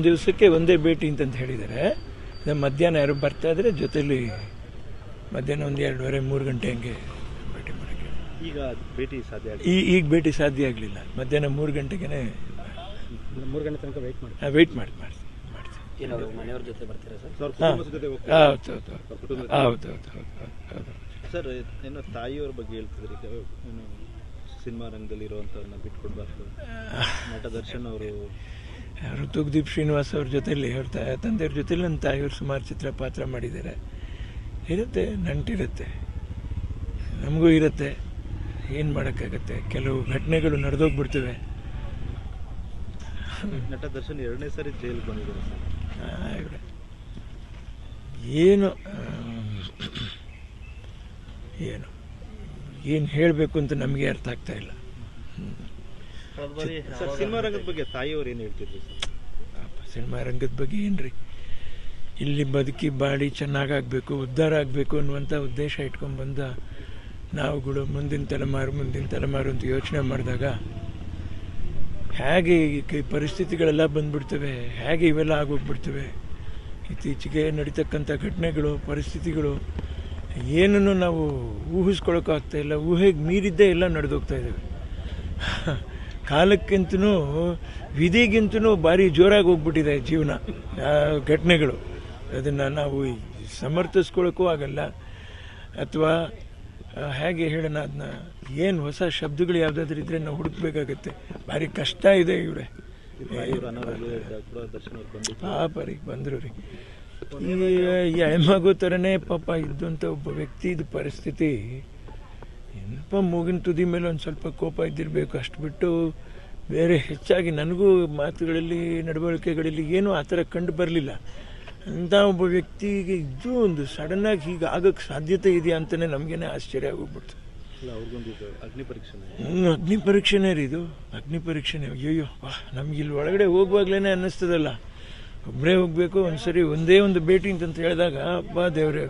ಒಂದು ದಿವಸಕ್ಕೆ ಒಂದೇ ಭೇಟಿ ಅಂತ ಹೇಳಿದ್ದಾರೆ. ನಮ್ಮ ಮಧ್ಯಾಹ್ನ ಯಾರು ಬರ್ತಾ ಇದ್ರೆ ಜೊತೆಲಿ ಮಧ್ಯಾಹ್ನ ಒಂದು ಎರಡೂವರೆ ಮೂರು ಗಂಟೆ ಹಂಗೆ ಭೇಟಿ ಮಾಡೋಕ್ಕೆ. ಈಗ ಭೇಟಿ ಸಾಧ್ಯ ಈ ಈಗ ಭೇಟಿ ಸಾಧ್ಯ ಆಗಲಿಲ್ಲ. ಮಧ್ಯಾಹ್ನ ಮೂರು ಗಂಟೆಗೆ ಮೂರು ಗಂಟೆ ತನಕ ವೆಯ್ಟ್ ಮಾಡಿ ವೆಯ್ಟ್ ಮಾಡಿ ಮಾಡ್ತೀನಿ ಮಾಡ್ತೀನಿ. ಏನೋ ಮನೆಯವ್ರ ಜೊತೆ ಬರ್ತೀರಾ ಸರ್? ಸರ್ ಕುಟುಂಬದ ಜೊತೆ ಹೋಗ್ತಾರೆ? ಹೌದು ಹೌದು ಹೌದು. ಹೌದು ಹೌದು ಹೌದು ಹೌದು ಸರ್ ಏನೋ ತಾಯಿಯವ್ರ ಬಗ್ಗೆ ಹೇಳ್ತಿದ್ರಿ. ಸಿನಿಮಾ ರಂಗದಲ್ಲಿ ಇರುವಂಥವ್ರನ್ನ ಬಿಟ್ಕೊಡ್ಬಾರ್ದು. ನಟ ದರ್ಶನ್ ಅವರು ಅವರು ತುಗ್ದೀಪ್ ಶ್ರೀನಿವಾಸ್ ಅವ್ರ ಜೊತೆಯಲ್ಲಿ ಅವ್ರ ತಂದೆಯವ್ರ ಜೊತೆಲಿ ನನ್ನ ತಾಯಿಯವ್ರು ಸುಮಾರು ಚಿತ್ರ ಪಾತ್ರ ಮಾಡಿದ್ದಾರೆ. ಇರುತ್ತೆ ನಂಟಿರುತ್ತೆ. ನಮಗೂ ಇರುತ್ತೆ. ಏನು ಮಾಡೋಕ್ಕಾಗತ್ತೆ? ಕೆಲವು ಘಟನೆಗಳು ನಡೆದೋಗ್ಬಿಡ್ತವೆ. ನಟ ದರ್ಶನ್ ಎರಡನೇ ಸಾರಿ ಜೈಲಿಗೆ ಬಂದಿದ್ದಾರೆ ಸರ್. ಏನು ಏನು? ಏನು ಹೇಳಬೇಕು ಅಂತ ನಮಗೆ ಅರ್ಥ ಆಗ್ತಾ ಇಲ್ಲ. ಸರ್ ಸಿನಿಮಾ ರಂಗದ ಬಗ್ಗೆ ತಾಯಿಯವ್ರು ಏನು ಹೇಳ್ತಿದ್ರು ಸರ್? ಸಿನಿಮಾ ರಂಗದ ಬಗ್ಗೆ ಏನ್ರಿ? ಇಲ್ಲಿ ಬದುಕಿ ಬಾಡಿ ಚೆನ್ನಾಗಾಗಬೇಕು, ಉದ್ಧಾರ ಆಗಬೇಕು ಅನ್ನುವಂಥ ಉದ್ದೇಶ ಇಟ್ಕೊಂಡು ಬಂದ ನಾವುಗಳು ಮುಂದಿನ ತಲೆಮಾರು ಮುಂದಿನ ತಲೆಮಾರು ಅಂತ ಯೋಚನೆ ಮಾಡಿದಾಗ ಹೇಗೆ ಈ ಪರಿಸ್ಥಿತಿಗಳೆಲ್ಲ ಬಂದ್ಬಿಡ್ತವೆ, ಹೇಗೆ ಇವೆಲ್ಲ ಆಗೋಗ್ಬಿಡ್ತವೆ, ಇತ್ತೀಚೆಗೆ ನಡೀತಕ್ಕಂಥ ಘಟನೆಗಳು, ಪರಿಸ್ಥಿತಿಗಳು, ಏನನ್ನು ನಾವು ಊಹಿಸ್ಕೊಳಕ್ಕಾಗ್ತಾ ಇಲ್ಲ, ಊಹೆಗೆ ಮೀರಿದ್ದೇ ಎಲ್ಲ ನಡೆದೋಗ್ತಾ ಇದ್ದಾವೆ ಕಾಲಕ್ಕಿಂತನೂ ವಿಧಿಗಿಂತನೂ ಭಾರಿ ಜೋರಾಗಿ ಹೋಗ್ಬಿಟ್ಟಿದೆ ಜೀವನ ಘಟನೆಗಳು. ಅದನ್ನು ನಾವು ಸಮರ್ಥಿಸ್ಕೊಳ್ಳೋಕ್ಕೂ ಆಗಲ್ಲ. ಅಥವಾ ಹೇಗೆ ಹೇಳೋಣ ಅದನ್ನ ಏನು ಹೊಸ ಶಬ್ದಗಳು ಯಾವುದಾದ್ರೂ ಇದ್ರೆ ನಾವು ಹುಡುಕ್ಬೇಕಾಗತ್ತೆ. ಭಾರಿ ಕಷ್ಟ ಇದೆ ಇವ್ರೆ. ಪಾಪ ರೀ ಬಂದರು ರೀ. ಈ ಎಳೆಮಗು ಥರನೇ ಪಾಪ ಇದ್ದಂಥ ಒಬ್ಬ ವ್ಯಕ್ತಿ ಇದು ಪರಿಸ್ಥಿತಿ ಏನಪ್ಪ ಮೂಗಿನ ತುದಿ ಮೇಲೆ ಒಂದು ಸ್ವಲ್ಪ ಕೋಪ ಇದ್ದಿರಬೇಕು. ಅಷ್ಟು ಬಿಟ್ಟು ಬೇರೆ ಹೆಚ್ಚಾಗಿ ನನಗೂ ಮಾತುಗಳಲ್ಲಿ ನಡವಳಿಕೆಗಳಲ್ಲಿ ಏನೂ ಆ ಥರ ಕಂಡು ಬರಲಿಲ್ಲ. ಅಂಥ ಒಬ್ಬ ವ್ಯಕ್ತಿಗೆ ಇದು ಒಂದು ಸಡನ್ನಾಗಿ ಹೀಗೆ ಆಗೋಕ್ಕೆ ಸಾಧ್ಯತೆ ಇದೆಯಾ ಅಂತಲೇ ನಮಗೇನೆ ಆಶ್ಚರ್ಯ ಆಗೋಗ್ಬಿಡ್ತು. ಅಗ್ನಿ ಪರೀಕ್ಷೆ ಅಗ್ನಿ ಪರೀಕ್ಷೆನೇ ರೀ ಇದು. ಅಗ್ನಿ ಪರೀಕ್ಷೆನೇ ಅಯ್ಯೋ ವಾ ನಮ್ಗೆ ಇಲ್ಲಿ ಒಳಗಡೆ ಹೋಗುವಾಗ್ಲೇ ಅನ್ನಿಸ್ತದಲ್ಲ. ಒಬ್ಬರೇ ಒಂದು ಸರಿ ಒಂದೇ ಒಂದು ಭೇಟಿ ಅಂತ ಹೇಳಿದಾಗ ಅಪ್ಪ ದೇವ್ರೆ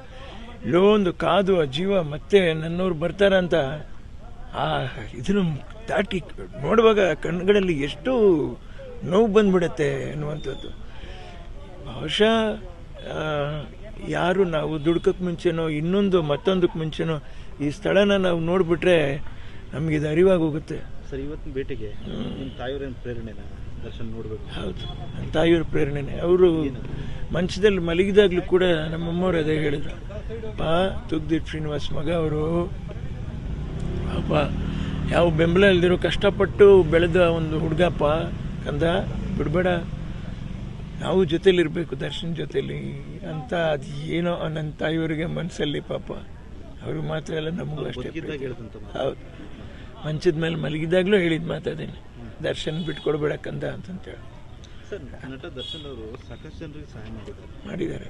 ಎಲ್ಲೋ ಒಂದು ಕಾದು ಆ ಜೀವ ಮತ್ತೆ ನನ್ನವ್ರು ಬರ್ತಾರಂತ ಆ ಇದನ್ನು ದಾಟಿ ನೋಡುವಾಗ ಕಣ್ಗಳಲ್ಲಿ ಎಷ್ಟು ನೋವು ಬಂದ್ಬಿಡತ್ತೆ ಅನ್ನುವಂಥದ್ದು. ಬಹುಶಃ ಯಾರು ನಾವು ದುಡ್ಕಕ್ಕೆ ಮುಂಚೆನೋ ಇನ್ನೊಂದು ಮತ್ತೊಂದಕ್ಕೆ ಮುಂಚೆನೋ ಈ ಸ್ಥಳನ ನಾವು ನೋಡಿಬಿಟ್ರೆ ನಮ್ಗೆ ಇದು ಅರಿವಾಗಿ ಹೋಗುತ್ತೆ ಸರ್ ಇವತ್ತಿನ ಭೇಟಿಗೆ ನಿಮ್ಮ ತಾಯಿಯವ್ರೇನು ಪ್ರೇರಣೆನ ದರ್ಶನ ನೋಡ್ಬೇಕು? ಹೌದು. ನನ್ನ ತಾಯಿಯವ್ರ ಪ್ರೇರಣೆನೆ. ಅವರು ಮಂಚದಲ್ಲಿ ಮಲಗಿದಾಗಲೂ ಕೂಡ ನಮ್ಮಮ್ಮವ್ರು ಅದೇ ಹೇಳಿದ್ರು. ಪಾ ತುಗ್ದೀಪ್ ಶ್ರೀನಿವಾಸ್ ಮಗ ಅವರು. ಅಪ್ಪ ಯಾವ ಬೆಂಬಲ ಇಲ್ದಿರೋ ಕಷ್ಟಪಟ್ಟು ಬೆಳೆದ ಒಂದು ಹುಡುಗಪ್ಪ ಕಂದ ಬಿಡಬೇಡ. ನಾವು ಜೊತೆಲಿರ್ಬೇಕು ದರ್ಶನ್ ಜೊತೆಲಿ. ಅಂತ ಅದು ಏನೋ ನನ್ನ ತಾಯಿಯವರಿಗೆ ಮನಸ್ಸಲ್ಲಿ ಪಾಪ. ಅವರು ಮಾತ್ರ ಎಲ್ಲ ನಮಗೂ ಅಷ್ಟೇ. ಹೌದು. ಮಂಚದ ಮೇಲೆ ಮಲಗಿದಾಗಲೂ ಹೇಳಿದ ಮಾತಾದೇನೆ ದರ್ಶನ್ ಬಿಟ್ಕೊಡ್ಬೇಡ ಕಂದ ಅಂತಂತೇಳಿ. ನಟ ದರ್ಶನ್ ಅವರು ಸಾಕಷ್ಟು ಜನರಿಗೆ ಸಹಾಯ ಮಾಡಿದ್ದಾರೆ. ಮಾಡಿದ್ದಾರೆ.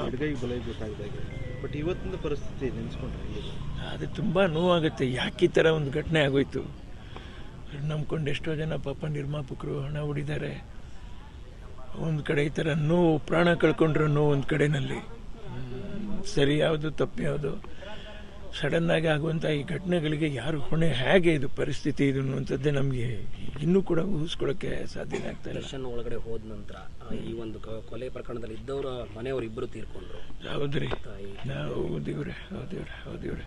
ಅಡುಗೆಗೆ ಬಲ ಗೊತ್ತಾಗಿದಾಗ ಬಟ್ ಇವತ್ತಿನ ಪರಿಸ್ಥಿತಿ ನೆನೆಸ್ಕೊಂಡ್ರೆ? ಅದು ತುಂಬ ನೋವಾಗುತ್ತೆ. ಯಾಕೆ ಈ ಥರ ಒಂದು ಘಟನೆ ಆಗೋಯ್ತು? ನಂಬ್ಕೊಂಡು ಎಷ್ಟೋ ಜನ ಪಾಪ ನಿರ್ಮಾಪಕರು ಹಣ ಹೊಡಿದ್ದಾರೆ ಒಂದು ಕಡೆ ಈ ಥರ ನೋವು ಪ್ರಾಣ ಕಳ್ಕೊಂಡ್ರು ನೋವು ಒಂದು ಕಡೆಯಲ್ಲಿ ಸರಿ ಯಾವುದು ತಪ್ಪು ಯಾವುದು? ಸಡನ್ನಾಗಿ ಆಗುವಂಥ ಈ ಘಟನೆಗಳಿಗೆ ಯಾರು ಹೊಣೆ? ಹೇಗೆ ಇದು ಪರಿಸ್ಥಿತಿ ಇದು ಅನ್ನುವಂಥದ್ದೇ ನಮಗೆ ಇನ್ನೂ ಕೂಡ ಊಹಿಸ್ಕೊಳ್ಳೋಕ್ಕೆ ಸಾಧ್ಯ ಆಗ್ತಾ ಇಲ್ಲ. ಒಳಗಡೆ ಹೋದ ನಂತರ ಈ ಒಂದು ಕೊಲೆ ಪ್ರಕರಣದಲ್ಲಿ ಇದ್ದವರ ಮನೆಯವರು ಇಬ್ಬರು ತೀರ್ಕೊಂಡ್ರು. ಹೌದ್ರಿ. ಹೌದಿವ್ರೆ ಹೌದಿವ್ರೆ ಹೌದಿವ್ರೆ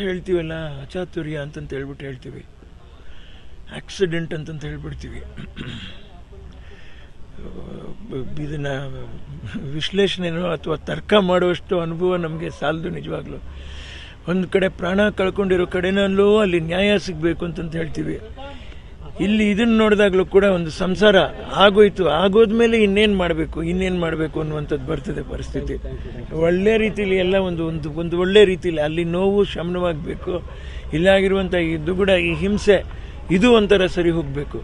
ಹೇಳ್ತೀವಲ್ಲ ಅಚಾತುರ್ಯ ಅಂತಂತ ಹೇಳ್ಬಿಟ್ಟು ಹೇಳ್ತೀವಿ. ಆಕ್ಸಿಡೆಂಟ್ ಅಂತಂತ ಹೇಳ್ಬಿಡ್ತೀವಿ. ಇದನ್ನು ಇದನ್ನ ವಿಶ್ಲೇಷಣೆನೋ ಅಥವಾ ತರ್ಕ ಮಾಡುವಷ್ಟು ಅನುಭವ ನಮಗೆ ಸಾಲದು ನಿಜವಾಗ್ಲೂ. ಒಂದು ಕಡೆ ಪ್ರಾಣ ಕಳ್ಕೊಂಡಿರೋ ಕಡೆನಲ್ಲೂ ಅಲ್ಲಿ ನ್ಯಾಯ ಸಿಗಬೇಕು ಅಂತಂತ ಹೇಳ್ತೀವಿ. ಇಲ್ಲಿ ಇದನ್ನು ನೋಡಿದಾಗಲೂ ಕೂಡ ಒಂದು ಸಂಸಾರ ಆಗೋಯ್ತು. ಆಗೋದ್ಮೇಲೆ ಇನ್ನೇನು ಮಾಡಬೇಕು ಇನ್ನೇನು ಮಾಡಬೇಕು ಅನ್ನುವಂಥದ್ದು ಬರ್ತದೆ ಪರಿಸ್ಥಿತಿ. ಒಳ್ಳೆ ರೀತಿಯಲ್ಲಿ ಎಲ್ಲ ಒಂದು ಒಂದು ಒಂದು ಒಳ್ಳೆ ರೀತಿಯಲ್ಲಿ ಅಲ್ಲಿ ನೋವು ಶಮನವಾಗಬೇಕು. ಇಲ್ಲಾಗಿರುವಂಥ ಈ ದುಗುಡ, ಈ ಹಿಂಸೆ, ಇದು ಒಂಥರ ಸರಿ ಹೋಗಬೇಕು.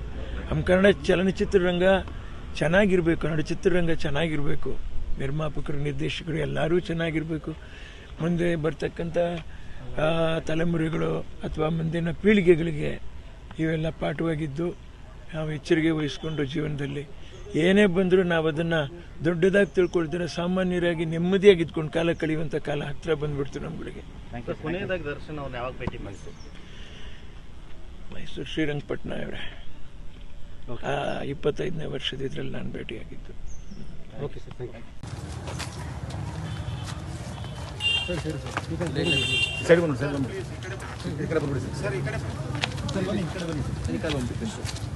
ನಮ್ಮ ಕನ್ನಡ ಚಲನಚಿತ್ರರಂಗ ಚೆನ್ನಾಗಿರಬೇಕು, ಕನ್ನಡ ಚಿತ್ರರಂಗ ಚೆನ್ನಾಗಿರಬೇಕು. ನಿರ್ಮಾಪಕರು, ನಿರ್ದೇಶಕರು ಎಲ್ಲರೂ ಚೆನ್ನಾಗಿರಬೇಕು. ಮುಂದೆ ಬರ್ತಕ್ಕಂಥ ತಲೆಮುರಿಗಳು ಅಥವಾ ಮುಂದಿನ ಪೀಳಿಗೆಗಳಿಗೆ ಇವೆಲ್ಲ ಪಾಠವಾಗಿದ್ದು ನಾವು ಎಚ್ಚರಿಕೆ ವಹಿಸ್ಕೊಂಡು ಜೀವನದಲ್ಲಿ. ಏನೇ ಬಂದರೂ ನಾವು ಅದನ್ನು ದೊಡ್ಡದಾಗಿ ತಿಳ್ಕೊಳ್ತೀರ ಸಾಮಾನ್ಯರಾಗಿ ನೆಮ್ಮದಿಯಾಗಿ ಇದ್ಕೊಂಡು ಕಾಲ ಕಳೆಯುವಂಥ ಕಾಲ ಹತ್ತಿರ ಬಂದ್ಬಿಡ್ತು ನಮ್ಗಳಿಗೆ. ಸರ್, ಕೊನೆಯದಾಗಿ ದರ್ಶನ ಅವ್ರನ್ನ ಯಾವಾಗ ಭೇಟಿ ಮೈಸೂರು ಶ್ರೀರಂಗಪಟ್ಟಣ ಅವರೇ. ಇಪ್ಪತ್ತೈದನೇ ವರ್ಷದ ಇದರಲ್ಲಿ ನಾನು ಭೇಟಿಯಾಗಿದ್ದು. Okay sir thank you side sir side sir ಈ ಕಡೆ ಬಂದ್ಬಿಡಿ ಸರ್, ಈ ಕಡೆ ಸರ್ ಬನ್ನಿ. ಈ ಕಡೆ ಬನ್ನಿ. ಸರ್, ಈ ಕಡೆ ಬಂದ್ಬಿಡಿ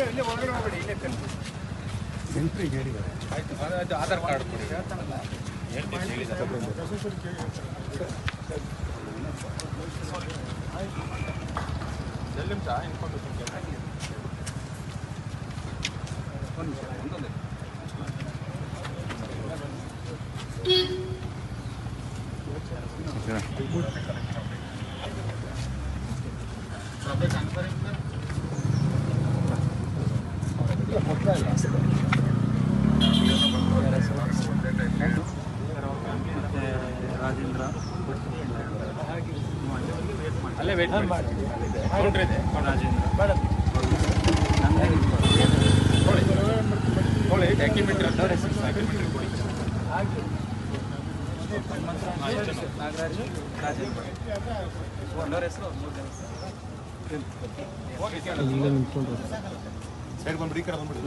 ಸರ್ ಸೆಂಟ್ರಿಗೆ ಹೇಳಿದ್ದಾರೆ ಆಧಾರ್ ಕಾರ್ಡ್ ಕೊಡಿ ರಾಜೇಂದ್ರ ಅಲ್ಲೇ ವೇಟ್ ಮಾಡಿ. ಕೌಂಟ್ರ್ ಇದೆ. ರಾಜೇಂದ್ರ. ನೋಡಿ ಡಾಕ್ಯುಮೆಂಟ್ರಿ ಡಾಕ್ಯುಮೆಂಟ್ರಿ ಕೊಡಿ. ನಾಗರಾಜ್ ರಾಜೇಂದ್ರ ಒಂದವ್ರ ಹೆಸರು ಸೈಡ್ ಬಂದ್ಬಿಡಿ ಈ ಕಡೆ ಬಂದ್ಬಿಡಿ.